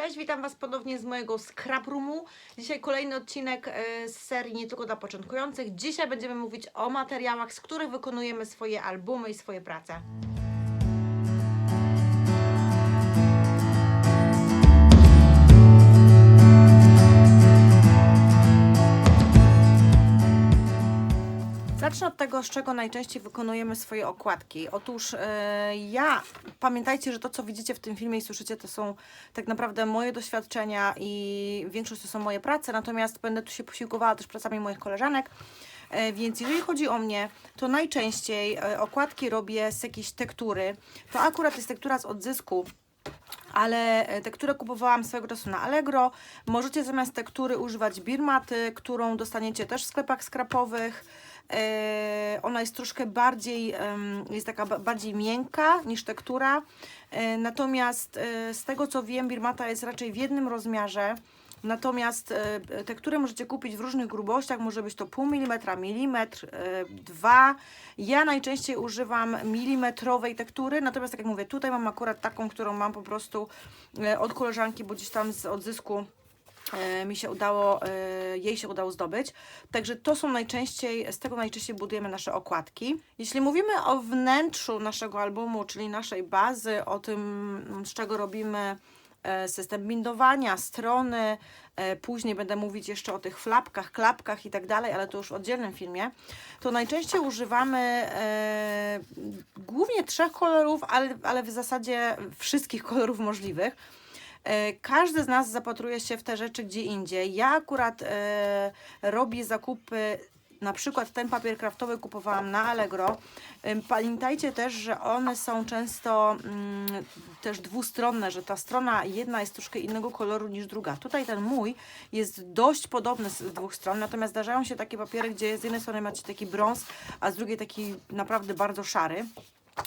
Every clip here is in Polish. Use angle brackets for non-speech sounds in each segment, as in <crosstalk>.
Cześć, witam Was ponownie z mojego scrap roomu. Dzisiaj kolejny odcinek e, z serii nie tylko dla początkujących. Dzisiaj będziemy mówić o materiałach, z których wykonujemy swoje albumy i swoje prace. Zacznę od tego, z czego najczęściej wykonujemy swoje okładki. Otóż e, ja, pamiętajcie, że to, co widzicie w tym filmie i słyszycie, to są tak naprawdę moje doświadczenia i większość to są moje prace, natomiast będę tu się posiłkowała też pracami moich koleżanek. E, Więc jeżeli chodzi o mnie, to najczęściej e, okładki robię z jakiejś tektury. To akurat jest tektura z odzysku, ale e, tekturę kupowałam swego czasu na Allegro. Możecie zamiast tektury używać Birmaty, którą dostaniecie też w sklepach skrapowych. E, Ona jest troszkę bardziej, jest taka ba- bardziej miękka niż tektura. E, Natomiast z tego co wiem, Birmata jest raczej w jednym rozmiarze. Natomiast e, tekturę możecie kupić w różnych grubościach, może być to pół milimetra, milimetr, e, dwa. Ja najczęściej używam milimetrowej tektury, natomiast tak jak mówię, tutaj mam akurat taką, którą mam po prostu e, od koleżanki, bo gdzieś tam z odzysku e, mi się udało, e, jej się udało zdobyć. Także to są najczęściej, z tego najczęściej budujemy nasze okładki. Jeśli mówimy o wnętrzu naszego albumu, czyli naszej bazy, o tym, z czego robimy e, system bindowania, strony, e, później będę mówić jeszcze o tych flapkach, klapkach i tak dalej, ale to już w oddzielnym filmie, to najczęściej używamy e, głównie trzech kolorów, ale, ale w zasadzie wszystkich <laughs> kolorów możliwych. E, Każdy z nas zapatruje się w te rzeczy gdzie indziej. Ja akurat e, robię zakupy, na przykład ten papier kraftowy kupowałam na Allegro. Pamiętajcie też, że one są często mm, też dwustronne, że ta strona jedna jest troszkę innego koloru niż druga. Tutaj ten mój jest dość podobny z dwóch stron, natomiast zdarzają się takie papiery, gdzie z jednej strony macie taki brąz, a z drugiej taki naprawdę bardzo szary.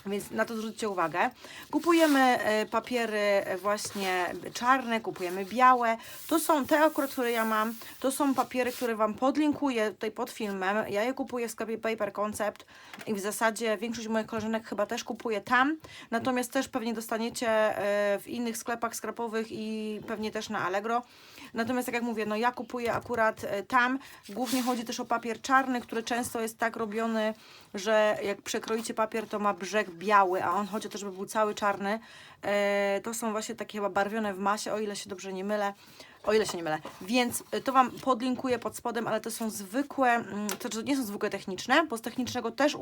Więc na to zwróćcie uwagę. Kupujemy e, papiery właśnie czarne, kupujemy białe. To są te akurat, które ja mam. To są papiery, które Wam podlinkuję tutaj pod filmem. Ja je kupuję w sklepie Paper Concept i w zasadzie większość moich koleżanek chyba też kupuje tam. Natomiast też pewnie dostaniecie e, w innych sklepach skrapowych i pewnie też na Allegro. Natomiast tak jak mówię, no ja kupuję akurat e, tam. Głównie chodzi też o papier czarny, który często jest tak robiony, że jak przekroicie papier, to ma brzeg biały, a on chodzi o to, żeby był cały czarny. E, to są właśnie takie chyba barwione w masie, o ile się dobrze nie mylę. O ile się nie mylę. Więc e, to Wam podlinkuję pod spodem, ale to są zwykłe, mm, to to nie są zwykłe techniczne, bo z technicznego też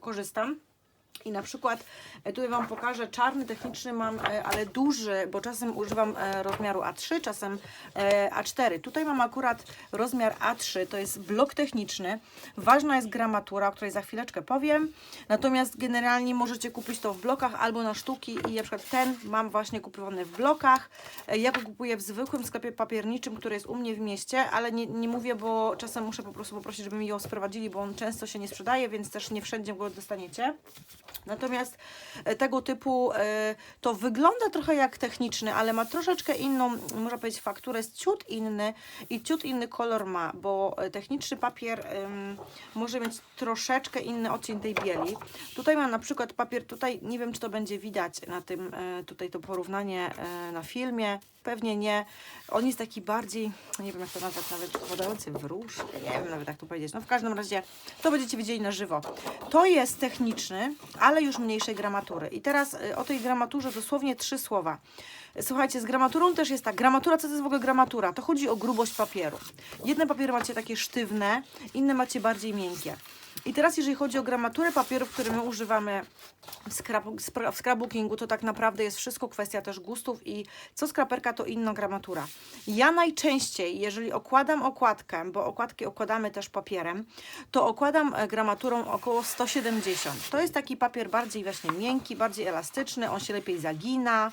korzystam. I na przykład e, tutaj Wam pokażę, czarny techniczny mam, e, ale duży, bo czasem używam e, rozmiaru A3, czasem e, A4. Tutaj mam akurat rozmiar A3, to jest blok techniczny. Ważna jest gramatura, o której za chwileczkę powiem. Natomiast generalnie możecie kupić to w blokach albo na sztuki i na przykład ten mam właśnie kupiony w blokach. Ja go kupuję w zwykłym sklepie papierniczym, który jest u mnie w mieście, ale nie, nie mówię, bo czasem muszę po prostu poprosić, żeby mi ją sprowadzili, bo on często się nie sprzedaje, więc też nie wszędzie go dostaniecie. Natomiast e, tego typu e, to wygląda trochę jak techniczny, ale ma troszeczkę inną, można powiedzieć, fakturę, jest ciut inny i ciut inny kolor ma, bo e, techniczny papier może mieć troszeczkę inny odcień tej bieli. Tutaj mam na przykład papier, tutaj nie wiem, czy to będzie widać na tym, tutaj to porównanie na filmie, pewnie nie. On jest taki bardziej, nie wiem jak to nazwać, nawet podający w róż, nie wiem nawet jak to powiedzieć. No w każdym razie to będziecie widzieli na żywo. To jest techniczny, ale już mniejszej gramatury. I teraz y, o tej gramaturze dosłownie trzy słowa. Słuchajcie, z gramaturą też jest tak. Gramatura, co to jest w ogóle gramatura? To chodzi o grubość papieru. Jedne papiery macie takie sztywne, inne macie bardziej miękkie. I teraz jeżeli chodzi o gramaturę papierów, które my używamy w, scrapbookingu, to tak naprawdę jest wszystko kwestia też gustów i co skraperka to inna gramatura. Ja najczęściej, jeżeli okładam okładkę, bo okładki okładamy też papierem, to okładam e, gramaturą około 170. To jest taki papier bardziej właśnie miękki, bardziej elastyczny, on się lepiej zagina,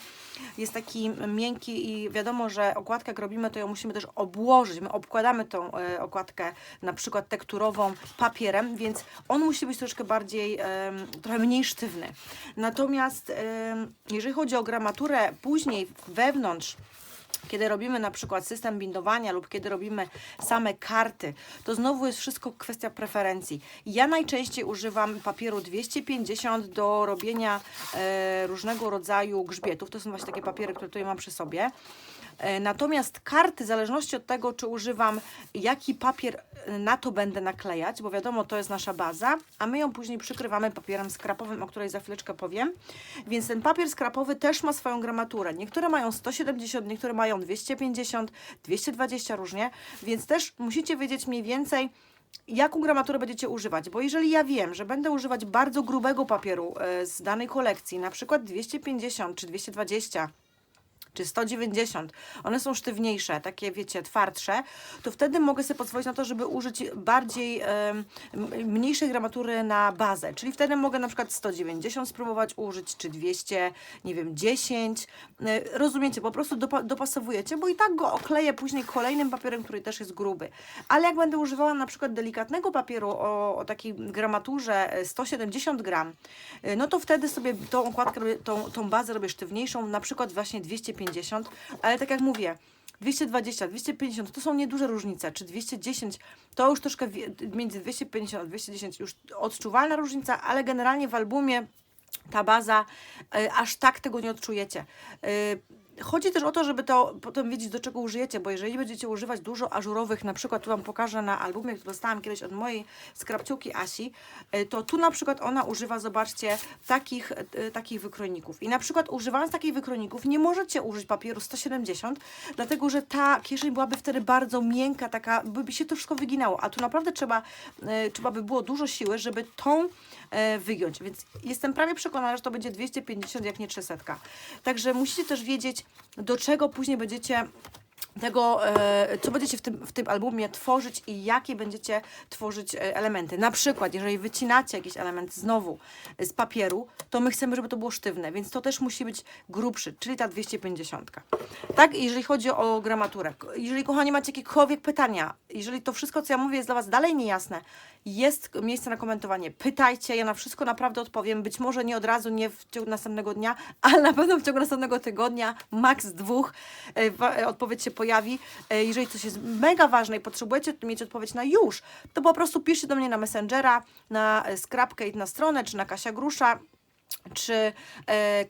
jest taki miękki i wiadomo, że okładkę jak robimy, to ją musimy też obłożyć. My obkładamy tą e, okładkę na przykład tekturową papierem, więc on musi być troszkę bardziej, trochę mniej sztywny. Natomiast jeżeli chodzi o gramaturę później wewnątrz, kiedy robimy na przykład system bindowania lub kiedy robimy same karty, to znowu jest wszystko kwestia preferencji. Ja najczęściej używam papieru 250 do robienia e, różnego rodzaju grzbietów. To są właśnie takie papiery, które tutaj mam przy sobie. E, Natomiast karty, w zależności od tego, czy używam, jaki papier e, na to będę naklejać, bo wiadomo, to jest nasza baza, a my ją później przykrywamy papierem skrapowym, o której za chwileczkę powiem. Więc ten papier skrapowy też ma swoją gramaturę. Niektóre mają 170, niektóre mają 250, 220 różnie, więc też musicie wiedzieć mniej więcej, jaką gramaturę będziecie używać, bo jeżeli ja wiem, że będę używać bardzo grubego papieru e, z danej kolekcji, na przykład 250 czy 220, czy 190, one są sztywniejsze, takie wiecie, twardsze, to wtedy mogę sobie pozwolić na to, żeby użyć bardziej m- mniejszej gramatury na bazę. Czyli wtedy mogę na przykład 190 spróbować użyć, czy 200, nie wiem, 10. E, Rozumiecie, po prostu dopa- dopasowujecie, bo i tak go okleję później kolejnym papierem, który też jest gruby. Ale jak będę używała na przykład delikatnego papieru o, o takiej gramaturze e, 170 gram, e, no to wtedy sobie tą okładkę, tą, tą bazę robię sztywniejszą, na przykład właśnie 250, ale tak jak mówię, 220, 250 to są nieduże różnice, czy 210 to już troszkę między 250 a 210 już odczuwalna różnica, ale generalnie w albumie ta baza, y, aż tak tego nie odczujecie. Y, Chodzi też o to, żeby to potem wiedzieć, do czego użyjecie, bo jeżeli będziecie używać dużo ażurowych, na przykład tu Wam pokażę na albumie, który dostałam kiedyś od mojej skrapciuki Asi, y, to tu na przykład ona używa, zobaczcie, takich, y, takich wykrojników. I na przykład używając takich wykrojników nie możecie użyć papieru 170, dlatego że ta kieszeń byłaby wtedy bardzo miękka, taka, by się to wszystko wyginało, a tu naprawdę trzeba, y, trzeba by było dużo siły, żeby tą e, wygiąć. Więc jestem prawie przekonana, że to będzie 250, jak nie 300. Także musicie też wiedzieć, do czego później będziecie tego, e, co będziecie w tym, w tym albumie tworzyć i jakie będziecie tworzyć e, elementy. Na przykład, jeżeli wycinacie jakiś element znowu z papieru, to my chcemy, żeby to było sztywne, więc to też musi być grubszy, czyli ta 250. Tak, jeżeli chodzi o gramaturę. Jeżeli, kochani, macie jakiekolwiek pytania, jeżeli to wszystko, co ja mówię, jest dla Was dalej niejasne, jest miejsce na komentowanie. Pytajcie, ja na wszystko naprawdę odpowiem. Być może nie od razu, nie w ciągu następnego dnia, <laughs> ale na pewno w ciągu następnego tygodnia, maks dwóch, e, e, odpowiedź się pojawi. E, Jeżeli coś jest mega ważne i potrzebujecie mieć odpowiedź na już, to po prostu piszcie do mnie na Messengera, na e, Scrapcade na stronę, czy na Kasia Grusza czy e,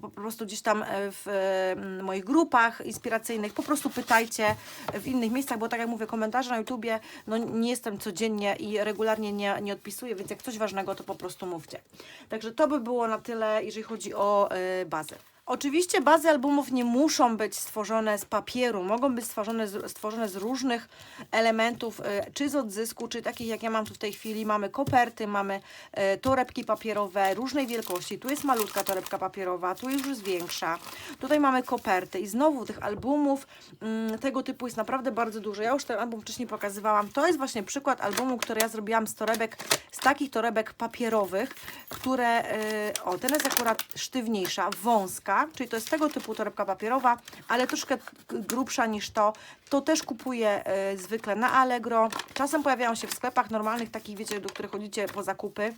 po prostu gdzieś tam e, w e, m, moich grupach inspiracyjnych, po prostu pytajcie w innych miejscach, bo tak jak mówię, komentarze na YouTubie, no nie jestem codziennie i regularnie nie, nie odpisuję, więc jak coś ważnego, to po prostu mówcie. Także to by było na tyle, jeżeli chodzi o e, bazę. Oczywiście bazy albumów nie muszą być stworzone z papieru, mogą być stworzone z, stworzone z różnych elementów, e, czy z odzysku, czy takich jak ja mam tu w tej chwili. Mamy koperty, mamy e, torebki papierowe różnej wielkości. Tu jest malutka torebka papierowa, tu już jest większa. Tutaj mamy koperty i znowu tych albumów mm, tego typu jest naprawdę bardzo dużo. Ja już ten album wcześniej pokazywałam. To jest właśnie przykład albumu, który ja zrobiłam z torebek, z takich torebek papierowych, które, e, o ten jest akurat sztywniejsza, wąska, czyli to jest tego typu torebka papierowa, ale troszkę grubsza niż to. To też kupuję e, zwykle na Allegro. Czasem pojawiają się w sklepach normalnych, takich wiecie, do których chodzicie po zakupy.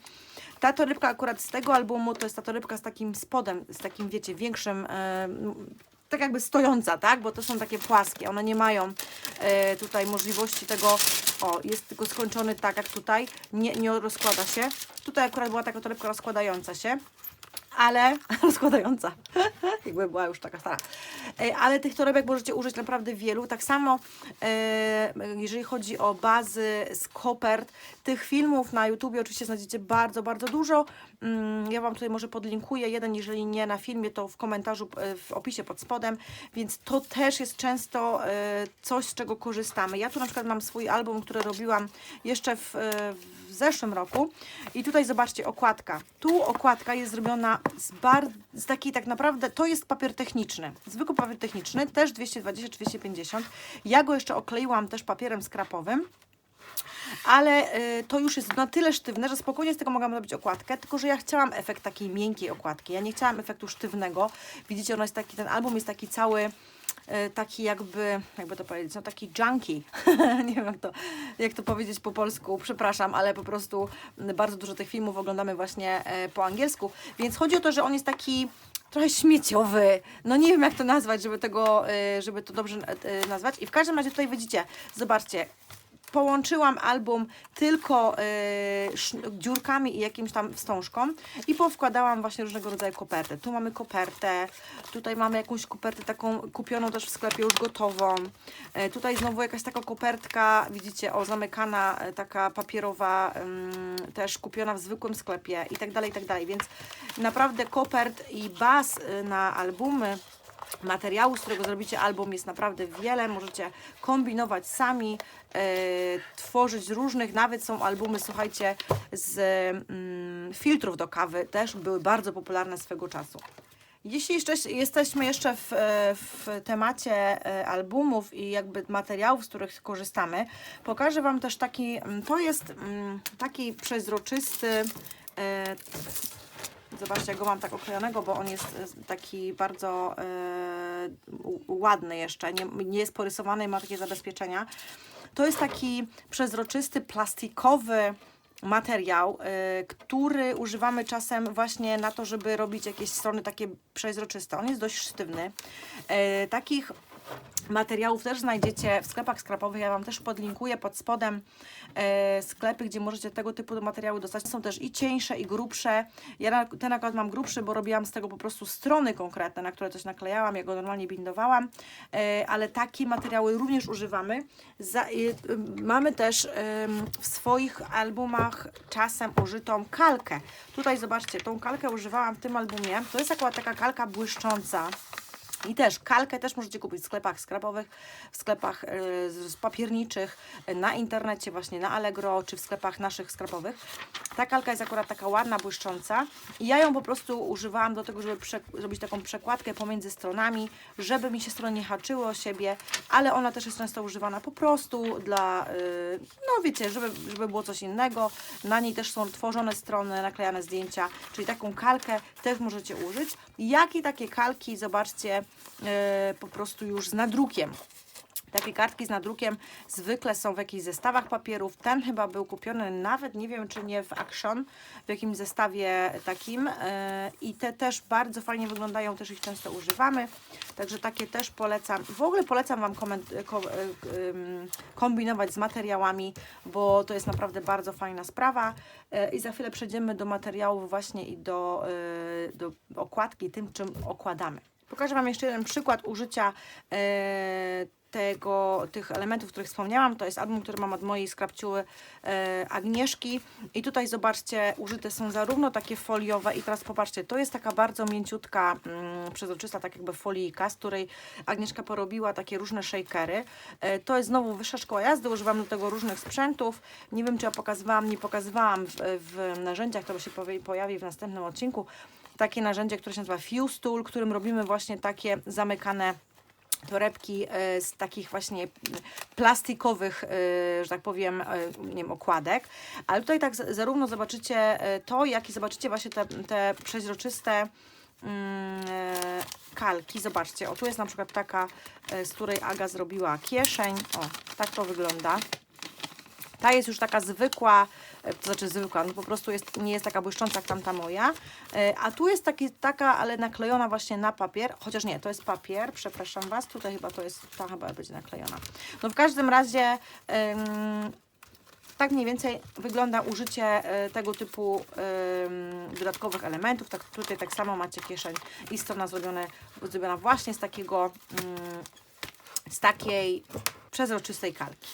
Ta torebka akurat z tego albumu to jest ta torebka z takim spodem, z takim wiecie, większym, e, tak jakby stojąca, tak? Bo to są takie płaskie, one nie mają e, tutaj możliwości tego, o, jest tylko skończony tak jak tutaj, nie, nie rozkłada się. Tutaj akurat była taka torebka rozkładająca się ale <laughs> rozkładająca, jakby była już taka stara. E, Ale tych torebek możecie użyć naprawdę wielu. Tak samo, e, jeżeli chodzi o bazy z kopert, tych filmów na YouTubie oczywiście znajdziecie bardzo, bardzo dużo. Mm, Ja Wam tutaj może podlinkuję jeden, jeżeli nie na filmie, to w komentarzu, e, w opisie pod spodem, więc to też jest często coś, z czego korzystamy. Ja tu na przykład mam swój album, który robiłam jeszcze w, w zeszłym roku i tutaj zobaczcie okładka. Tu okładka jest zrobiona z, bar, z takiej tak naprawdę, to jest papier techniczny, zwykły papier techniczny, też 220-250. Ja go jeszcze okleiłam też papierem skrapowym ale y, to już jest na tyle sztywne, że spokojnie z tego mogłam zrobić okładkę, tylko że ja chciałam efekt takiej miękkiej okładki. Ja nie chciałam efektu sztywnego. Widzicie, ono jest taki, ten album jest taki cały taki jakby, jakby to powiedzieć, no taki junkie. <laughs> nie wiem jak to, jak to powiedzieć po polsku, przepraszam, ale po prostu bardzo dużo tych filmów oglądamy właśnie e, po angielsku, więc chodzi o to, że on jest taki trochę śmieciowy, no nie wiem jak to nazwać, żeby tego, e, żeby to dobrze e, nazwać. I w każdym razie tutaj widzicie, zobaczcie, połączyłam album tylko y, dziurkami i jakimś tam wstążką i powkładałam właśnie różnego rodzaju koperty. Tu mamy kopertę, tutaj mamy jakąś kopertę taką kupioną też w sklepie już gotową. E, tutaj znowu jakaś taka kopertka, widzicie, o zamykana, e, taka papierowa, też kupiona w zwykłym sklepie i tak dalej, i tak dalej. Więc naprawdę kopert i baz y, na albumy materiału, z którego zrobicie album jest naprawdę wiele. Możecie kombinować sami, e, tworzyć różnych, nawet są albumy, słuchajcie, z mm, filtrów do kawy, też były bardzo popularne swego czasu. Jeśli jeszcze jesteśmy jeszcze w, e, w temacie e, albumów i jakby materiałów, z których korzystamy, pokażę Wam też taki, mm, to jest mm, taki przezroczysty, Zobaczcie, jak go mam tak oklejonego, bo on jest e, taki bardzo u- ładny jeszcze, nie, nie jest porysowany i ma takie zabezpieczenia. To jest taki przezroczysty, plastikowy materiał, e, który używamy czasem właśnie na to, żeby robić jakieś strony takie przezroczyste. On jest dość sztywny. E, takich materiałów też znajdziecie w sklepach skrapowych. Ja Wam też podlinkuję pod spodem e, sklepy, gdzie możecie tego typu materiały dostać. Są też i cieńsze, i grubsze. Ja na, ten akurat mam grubszy, bo robiłam z tego po prostu strony konkretne, na które coś naklejałam. Ja go normalnie bindowałam, e, ale takie materiały również używamy. Za, e, mamy też em, w swoich albumach czasem użytą kalkę. Tutaj zobaczcie, tą kalkę używałam w tym albumie. To jest akurat taka kalka błyszcząca. I też kalkę też możecie kupić w sklepach skrapowych, w sklepach z papierniczych, na internecie właśnie na Allegro, czy w sklepach naszych skrapowych. Ta kalka jest akurat taka ładna, błyszcząca i ja ją po prostu używałam do tego, żeby zrobić taką przekładkę pomiędzy stronami, żeby mi się strony nie haczyły o siebie, ale ona też jest często używana po prostu dla, e, no wiecie, żeby, żeby było coś innego. Na niej też są tworzone strony, naklejane zdjęcia, czyli taką kalkę też możecie użyć. Jak i takie kalki, zobaczcie, po prostu już z nadrukiem. Takie kartki z nadrukiem zwykle są w jakichś zestawach papierów. Ten chyba był kupiony nawet, nie wiem czy nie w Action, w jakimś zestawie takim. e, I te też bardzo fajnie wyglądają, też ich często używamy. Także takie też polecam. W ogóle polecam Wam e, kombinować z materiałami, bo to jest naprawdę bardzo fajna sprawa. E, I za chwilę przejdziemy do materiałów właśnie i do, e, do okładki, tym czym okładamy. Pokażę Wam jeszcze jeden przykład użycia e, tego, tych elementów, których wspomniałam. To jest album, który mam od mojej skrapciuły e, Agnieszki. I tutaj zobaczcie, użyte są zarówno takie foliowe i teraz popatrzcie, to jest taka bardzo mięciutka, mm, przezroczysta, tak jakby folijka, z której Agnieszka porobiła takie różne shakery. E, to jest znowu wyższa szkoła jazdy, używam do tego różnych sprzętów. Nie wiem, czy ja pokazywałam, nie pokazywałam w, w narzędziach, to się pojawi w następnym odcinku. Takie narzędzie, które się nazywa Fuse Tool, którym robimy właśnie takie zamykane torebki e, z takich właśnie plastikowych, e, że tak powiem, e, nie wiem, okładek. Ale tutaj tak zarówno zobaczycie to, jak i zobaczycie właśnie te, te przeźroczyste mm, kalki. Zobaczcie, o tu jest na przykład taka, z której Aga zrobiła kieszeń. O, tak to wygląda. Ta jest już taka zwykła, e, to znaczy zwykła, no po prostu jest, nie jest taka błyszcząca jak tamta moja. E, A tu jest taki, taka, ale naklejona właśnie na papier, chociaż nie, to jest papier, przepraszam Was, tutaj chyba to jest, ta chyba będzie naklejona. No w każdym razie em, tak mniej więcej wygląda użycie e, tego typu dodatkowych elementów. Tak, tutaj tak samo macie kieszeń i strona zrobione, zrobiona właśnie z takiego, mm, z takiej przezroczystej kalki.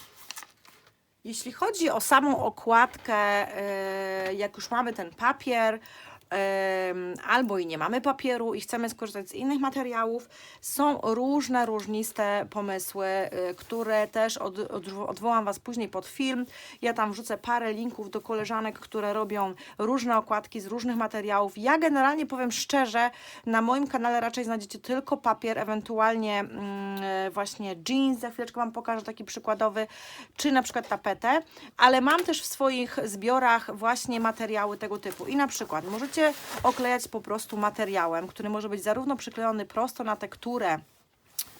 Jeśli chodzi o samą okładkę, e, jak już mamy ten papier, albo i nie mamy papieru i chcemy skorzystać z innych materiałów, są różne, różniste pomysły, e, które też od, od, odwołam Was później pod film. Ja tam wrzucę parę linków do koleżanek, które robią różne okładki z różnych materiałów. Ja generalnie powiem szczerze, na moim kanale raczej znajdziecie tylko papier, ewentualnie mm, e, właśnie jeans, za chwileczkę Wam pokażę taki przykładowy, czy na przykład tapetę, ale mam też w swoich zbiorach właśnie materiały tego typu i na przykład możecie oklejać po prostu materiałem, który może być zarówno przyklejony prosto na tekturę,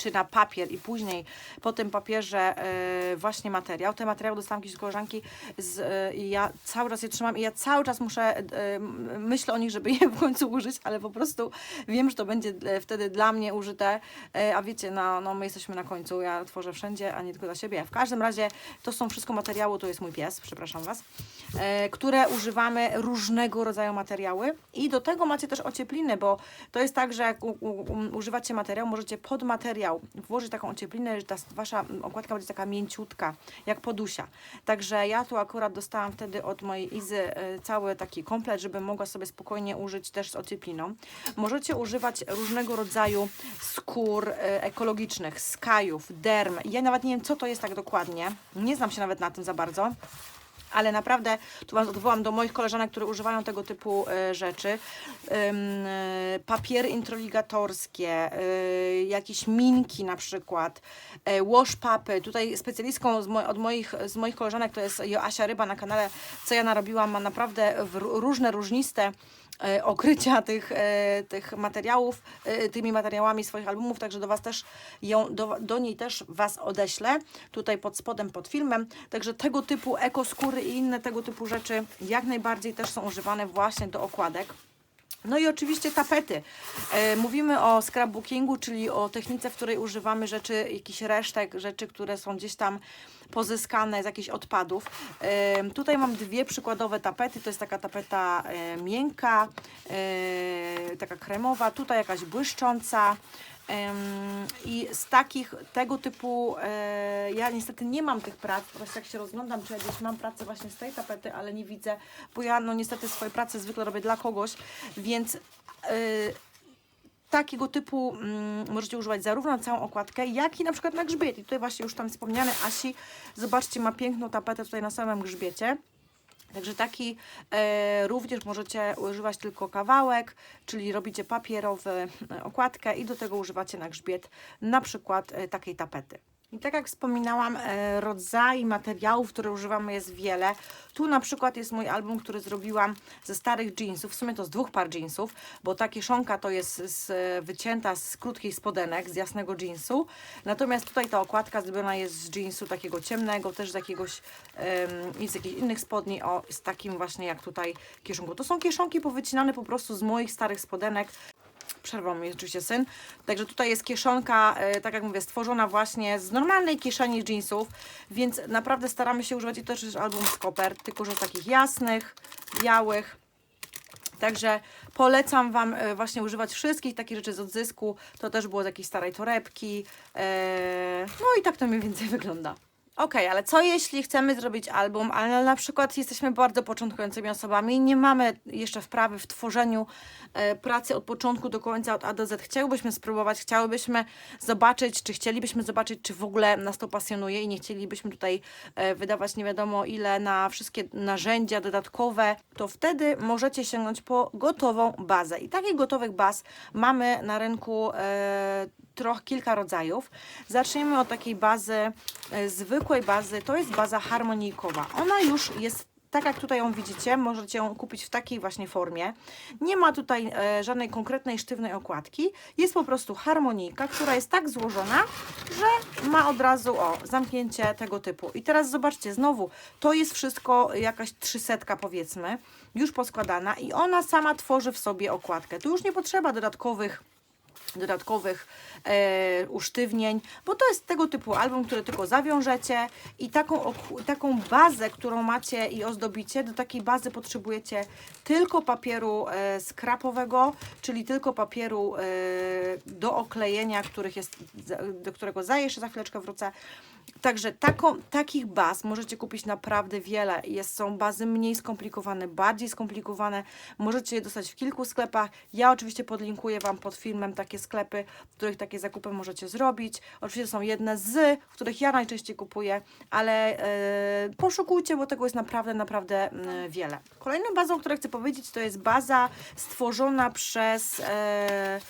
czy na papier i później po tym papierze e, właśnie materiał. Te materiały dostałam kiedyś z koleżanki z, e, i ja cały czas je trzymam i ja cały czas muszę, e, myślę o nich, żeby je w końcu użyć, ale po prostu wiem, że to będzie wtedy dla mnie użyte, a wiecie, no, no my jesteśmy na końcu, ja tworzę wszędzie, a nie tylko dla siebie. W każdym razie to są wszystko materiały, to jest mój pies, przepraszam Was, które używamy różnego rodzaju materiały i do tego macie też ociepliny, bo to jest tak, że jak u, u, używacie materiał, możecie pod materiał włożyć taką ocieplinę, że ta wasza okładka będzie taka mięciutka, jak podusia. Także ja tu akurat dostałam wtedy od mojej Izy e, cały taki komplet, żeby mogła sobie spokojnie użyć też z ociepliną. Możecie używać różnego rodzaju skór e, ekologicznych, skajów, derm. Ja nawet nie wiem, co to jest tak dokładnie. Nie znam się nawet na tym za bardzo. Ale naprawdę, tu Was odwołam do moich koleżanek, które używają tego typu e, rzeczy. E, papiery introligatorskie, e, jakieś minki na przykład, e, wash papy. Tutaj specjalistką od moich, z moich koleżanek to jest Joasia Ryba na kanale, co ja narobiłam, ma naprawdę różne, różniste okrycia tych, e, tych materiałów, e, tymi materiałami swoich albumów, także do Was też ją, do, do niej też Was odeślę, tutaj pod spodem, pod filmem, także tego typu ekoskóry i inne tego typu rzeczy jak najbardziej też są używane właśnie do okładek. No i oczywiście tapety. E, mówimy o scrapbookingu, czyli o technice, w której używamy rzeczy, jakichś resztek, rzeczy, które są gdzieś tam pozyskane z jakichś odpadów. E, tutaj mam dwie przykładowe tapety. To jest taka tapeta e, miękka, taka kremowa, tutaj jakaś błyszcząca. I z takich, tego typu, e, ja niestety nie mam tych prac, prostu jak się rozglądam, czy ja gdzieś mam pracę właśnie z tej tapety, ale nie widzę, bo ja no niestety swoje prace zwykle robię dla kogoś, więc e, takiego typu mm, możecie używać zarówno na całą okładkę, jak i na przykład na grzbiet. I tutaj właśnie już tam wspomniane Asi, zobaczcie, ma piękną tapetę tutaj na samym grzbiecie. Także taki e, również możecie używać tylko kawałek, czyli robicie papierowy e, okładkę i do tego używacie na grzbiet na przykład e, takiej tapety. I tak jak wspominałam, e, rodzaj materiałów, które używamy jest wiele. Tu na przykład jest mój album, który zrobiłam ze starych jeansów, w sumie to z dwóch par jeansów, bo ta kieszonka to jest z, wycięta z krótkich spodenek, z jasnego jeansu. Natomiast tutaj ta okładka zrobiona jest z jeansu takiego ciemnego, też z jakiegoś i z jakichś innych spodni, o, z takim właśnie jak tutaj kieszonką. To są kieszonki powycinane po prostu z moich starych spodenek. Przerwał mi oczywiście syn. Także tutaj jest kieszonka, e, tak jak mówię, stworzona właśnie z normalnej kieszeni jeansów, więc naprawdę staramy się używać i to też jest album z kopert, tylko że takich jasnych, białych. Także polecam Wam e, właśnie używać wszystkich takich rzeczy z odzysku. To też było z jakiejś starej torebki. E, No i tak to mniej więcej <laughs> wygląda. Okej, ale co jeśli chcemy zrobić album, ale na przykład jesteśmy bardzo początkującymi osobami nie mamy jeszcze wprawy w tworzeniu e, pracy od początku do końca, od A do Z. Chciałybyśmy spróbować, chciałybyśmy zobaczyć, czy chcielibyśmy zobaczyć, czy w ogóle nas to pasjonuje i nie chcielibyśmy tutaj e, wydawać nie wiadomo ile na wszystkie narzędzia dodatkowe, to wtedy możecie sięgnąć po gotową bazę. I takich gotowych baz mamy na rynku e, trochę kilka rodzajów. Zaczniemy od takiej bazy, e, zwykłej bazy, to jest baza harmonijkowa. Ona już jest tak jak tutaj ją widzicie, możecie ją kupić w takiej właśnie formie. Nie ma tutaj e, żadnej konkretnej sztywnej okładki. Jest po prostu harmonijka, która jest tak złożona, że ma od razu o zamknięcie tego typu. I teraz zobaczcie, znowu, to jest wszystko jakaś trzysetka powiedzmy, już poskładana i ona sama tworzy w sobie okładkę. Tu już nie potrzeba dodatkowych dodatkowych e, usztywnień, bo to jest tego typu album, który tylko zawiążecie i taką, taką bazę, którą macie i ozdobicie, do takiej bazy potrzebujecie tylko papieru e, skrapowego, czyli tylko papieru e, do oklejenia, których jest, do którego za jeszcze za chwileczkę wrócę. Także taką, takich baz możecie kupić naprawdę wiele. Jest, są bazy mniej skomplikowane, bardziej skomplikowane. Możecie je dostać w kilku sklepach. Ja oczywiście podlinkuję Wam pod filmem takie sklepy, w których takie zakupy możecie zrobić. Oczywiście są jedne z, w których ja najczęściej kupuję, ale e, poszukujcie, bo tego jest naprawdę, naprawdę mm, wiele. Kolejną bazą, o której chcę powiedzieć, to jest baza stworzona przez mm,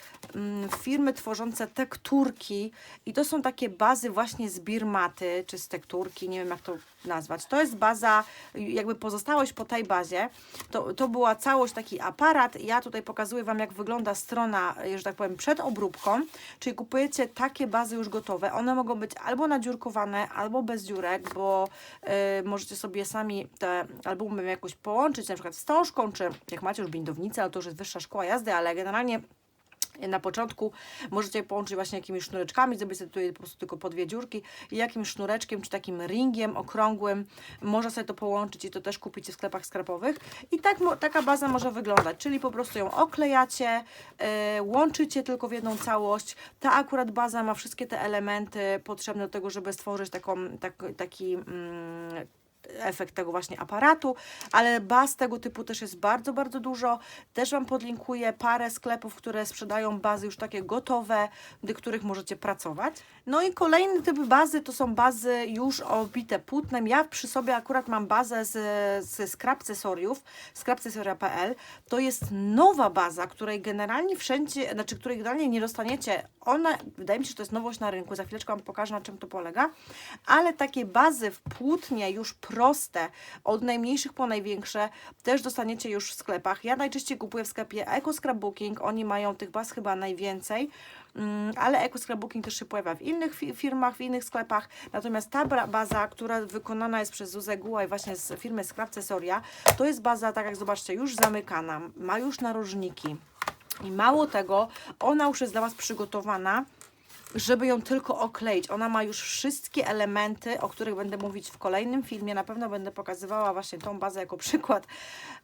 firmy tworzące tekturki i to są takie bazy właśnie z birmaty, czy z tekturki, nie wiem jak to nazwać. To jest baza, jakby pozostałość po tej bazie, to, to była całość, taki aparat. Ja tutaj pokazuję Wam, jak wygląda strona, że tak powiem, przed obróbką, czyli kupujecie takie bazy już gotowe. One mogą być albo nadziurkowane, albo bez dziurek, bo y, możecie sobie sami te albumy jakoś połączyć, na przykład wstążką, czy jak macie już bindownicę, ale to już jest wyższa szkoła jazdy, ale generalnie na początku możecie je połączyć właśnie jakimiś sznureczkami, zrobić sobie tutaj po prostu tylko po dwie dziurki i jakimś sznureczkiem, czy takim ringiem okrągłym można sobie to połączyć i to też kupicie w sklepach sklepowych i tak, taka baza może wyglądać, czyli po prostu ją oklejacie, e, łączycie tylko w jedną całość. Ta akurat baza ma wszystkie te elementy potrzebne do tego, żeby stworzyć taką, tak, taki mm, efekt tego właśnie aparatu, ale baz tego typu też jest bardzo, bardzo dużo. Też Wam podlinkuję parę sklepów, które sprzedają bazy już takie gotowe, do których możecie pracować. No i kolejny typ bazy to są bazy już obite płótnem. Ja przy sobie akurat mam bazę z, ze Scrapcesoriów, scrapcesoria.pl. To jest nowa baza, której generalnie wszędzie, znaczy której generalnie nie dostaniecie. Ona, wydaje mi się, że to jest nowość na rynku. Za chwileczkę Wam pokażę, na czym to polega. Ale takie bazy w płótnie już proste, od najmniejszych po największe, też dostaniecie już w sklepach. Ja najczęściej kupuję w sklepie Eco Scrapbooking. Oni mają tych baz chyba najwięcej. Mm, ale Eco Scrapbooking też się pojawia w innych fi- firmach, w innych sklepach. Natomiast ta baza, która wykonana jest przez Zuzę Guła i właśnie z firmy Scrapcesoria, to jest baza, tak jak zobaczcie, już zamykana, ma już narożniki. I mało tego, ona już jest dla Was przygotowana żeby ją tylko okleić. Ona ma już wszystkie elementy, o których będę mówić w kolejnym filmie. Na pewno będę pokazywała właśnie tą bazę jako przykład,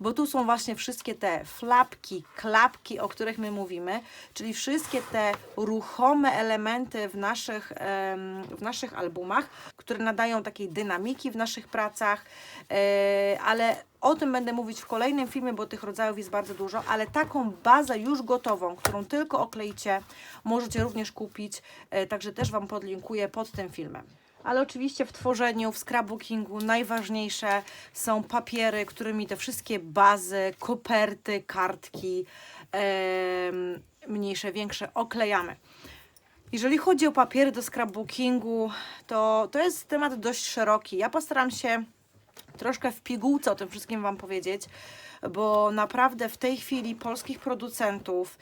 bo tu są właśnie wszystkie te flapki, klapki, o których my mówimy, czyli wszystkie te ruchome elementy w naszych, w naszych albumach, które nadają takiej dynamiki w naszych pracach, e, ale o tym będę mówić w kolejnym filmie, bo tych rodzajów jest bardzo dużo, ale taką bazę już gotową, którą tylko okleicie, możecie również kupić, e, także też Wam podlinkuję pod tym filmem. Ale oczywiście w tworzeniu, w scrapbookingu najważniejsze są papiery, którymi te wszystkie bazy, koperty, kartki, mniejsze, większe oklejamy. Jeżeli chodzi o papiery do scrapbookingu, to to jest temat dość szeroki. Ja postaram się troszkę w pigułce o tym wszystkim Wam powiedzieć, bo naprawdę w tej chwili polskich producentów,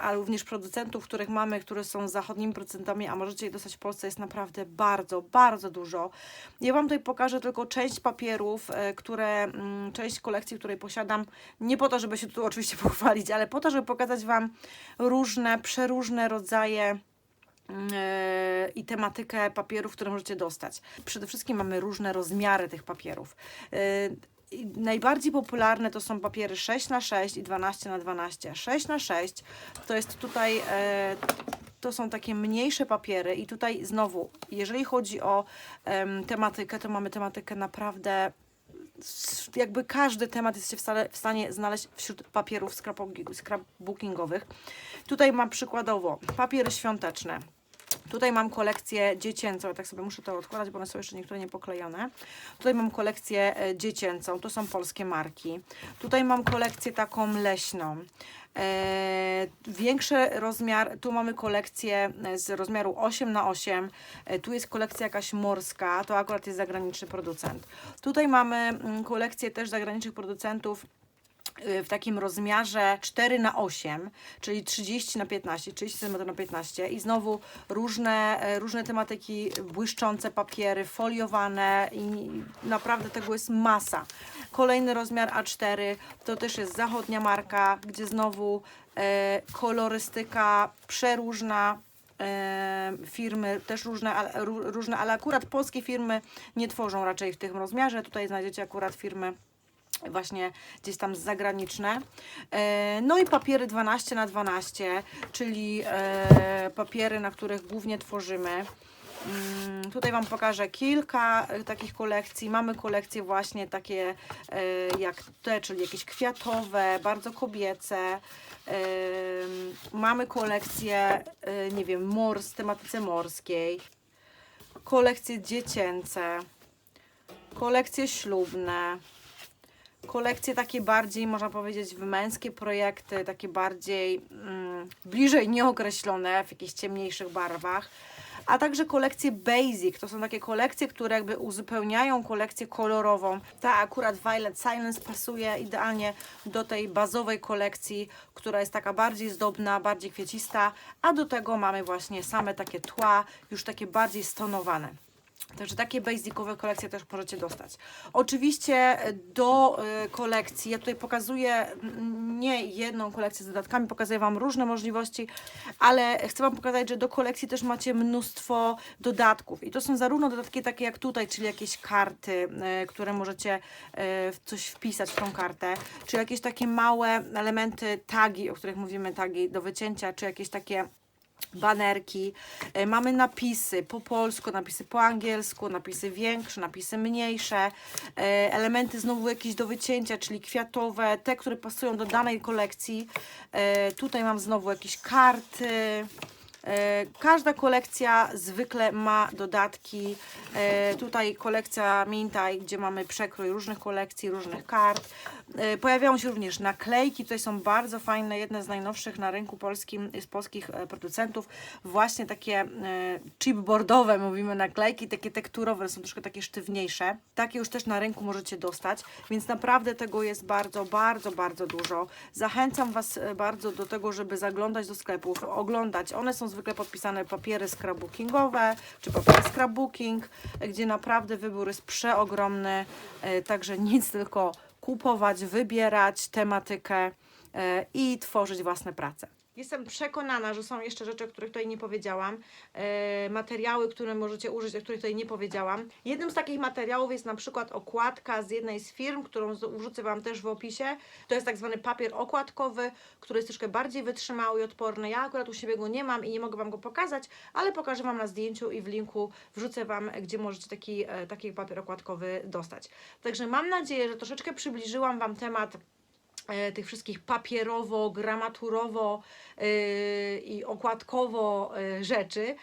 a również producentów, których mamy, które są zachodnimi producentami, a możecie je dostać w Polsce, jest naprawdę bardzo, bardzo dużo. Ja Wam tutaj pokażę tylko część papierów, e, które, mm, część kolekcji, której posiadam, nie po to, żeby się tu oczywiście <laughs> pochwalić, ale po to, żeby pokazać Wam różne, przeróżne rodzaje i tematykę papierów, które możecie dostać. Przede wszystkim mamy różne rozmiary tych papierów. E, Najbardziej popularne to są papiery 6 na 6 i 12 na 12. 6 na 6 to jest tutaj e, to są takie mniejsze papiery i tutaj znowu, jeżeli chodzi o em, tematykę, to mamy tematykę naprawdę jakby każdy temat w, stale, w stanie znaleźć wśród papierów scrapbooki- scrapbookingowych. Tutaj mam przykładowo papiery świąteczne. Tutaj mam kolekcję dziecięcą, tak sobie muszę to odkładać, bo one są jeszcze niektóre niepoklejone. Tutaj mam kolekcję e, dziecięcą, to są polskie marki. Tutaj mam kolekcję taką leśną. E, większy rozmiar, tu mamy kolekcję e, z rozmiaru 8 na 8 e, tu jest kolekcja jakaś morska, to akurat jest zagraniczny producent. Tutaj mamy mm, kolekcję też zagranicznych producentów w takim rozmiarze 4 na 8, czyli 30 na 15, 30 cm na 15 i znowu różne, e, różne tematyki, błyszczące papiery, foliowane i naprawdę tego jest masa. Kolejny rozmiar A4, to też jest zachodnia marka, gdzie znowu e, kolorystyka przeróżna, e, firmy też różne, różne, ale akurat polskie firmy nie tworzą raczej w tym rozmiarze. Tutaj znajdziecie akurat firmy właśnie gdzieś tam zagraniczne. E, No i papiery 12 na 12, czyli e, papiery, na których głównie tworzymy. Mm, Tutaj Wam pokażę kilka e, takich kolekcji. Mamy kolekcje właśnie takie jak te, czyli jakieś kwiatowe, bardzo kobiece. Mamy kolekcje, nie wiem, mors, tematyce morskiej. Kolekcje dziecięce. Kolekcje ślubne kolekcje takie bardziej, można powiedzieć, w męskie projekty, takie bardziej mm, bliżej nieokreślone, w jakichś ciemniejszych barwach. A także kolekcje basic, to są takie kolekcje, które jakby uzupełniają kolekcję kolorową. Ta akurat Violet Silence pasuje idealnie do tej bazowej kolekcji, która jest taka bardziej zdobna, bardziej kwiecista, a do tego mamy właśnie same takie tła, już takie bardziej stonowane. Także takie basicowe kolekcje też możecie dostać. Oczywiście do y, kolekcji, ja tutaj pokazuję nie jedną kolekcję z dodatkami, pokazuję Wam różne możliwości, ale chcę Wam pokazać, że do kolekcji też macie mnóstwo dodatków. I to są zarówno dodatki takie jak tutaj, czyli jakieś karty, y, które możecie coś wpisać w tą kartę, czy jakieś takie małe elementy, tagi, o których mówimy, tagi do wycięcia, czy jakieś takie banerki, e, mamy napisy po polsku, napisy po angielsku, napisy większe, napisy mniejsze, e, elementy znowu jakieś do wycięcia, czyli kwiatowe, te, które pasują do danej kolekcji. E, Tutaj mam znowu jakieś karty. Każda kolekcja zwykle ma dodatki. Tutaj kolekcja Mintaj, gdzie mamy przekrój różnych kolekcji, różnych kart. E, Pojawiają się również naklejki. Tutaj są bardzo fajne, jedne z najnowszych na rynku polskim z polskich e, producentów. Właśnie takie e, chipboardowe, mówimy naklejki, takie tekturowe, są troszkę takie sztywniejsze. Takie już też na rynku możecie dostać, więc naprawdę tego jest bardzo, bardzo, bardzo dużo. Zachęcam Was bardzo do tego, żeby zaglądać do sklepów, oglądać. One są zwykle podpisane papiery scrapbookingowe, czy papiery scrapbooking, gdzie naprawdę wybór jest przeogromny, także nic tylko kupować, wybierać tematykę e, i tworzyć własne prace. Jestem przekonana, że są jeszcze rzeczy, o których tutaj nie powiedziałam, e, materiały, które możecie użyć, o których tutaj nie powiedziałam. Jednym z takich materiałów jest na przykład okładka z jednej z firm, którą wrzucę Wam też w opisie. To jest tak zwany papier okładkowy, który jest troszkę bardziej wytrzymały i odporny. Ja akurat u siebie go nie mam i nie mogę Wam go pokazać, ale pokażę Wam na zdjęciu i w linku wrzucę Wam, gdzie możecie taki, e, taki papier okładkowy dostać. Także mam nadzieję, że troszeczkę przybliżyłam Wam temat tych wszystkich papierowo, gramaturowo yy, i okładkowo yy, rzeczy.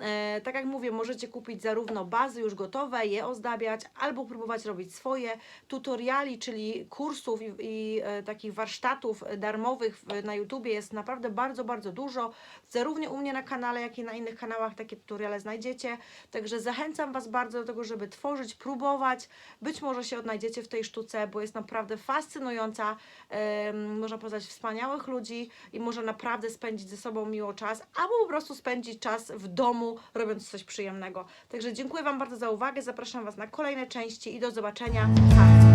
E, tak jak mówię, możecie kupić zarówno bazy już gotowe, je ozdabiać, albo próbować robić swoje tutoriali, czyli kursów i, i e, takich warsztatów darmowych na YouTubie jest naprawdę bardzo, bardzo dużo. Zarówno u mnie na kanale, jak i na innych kanałach takie tutoriale znajdziecie. Także zachęcam Was bardzo do tego, żeby tworzyć, próbować. Być może się odnajdziecie w tej sztuce, bo jest naprawdę fascynująca. Em, można poznać wspaniałych ludzi i można naprawdę spędzić ze sobą miło czas, albo po prostu spędzić czas w domu, robiąc coś przyjemnego. Także dziękuję Wam bardzo za uwagę. Zapraszam Was na kolejne części i do zobaczenia. Pa!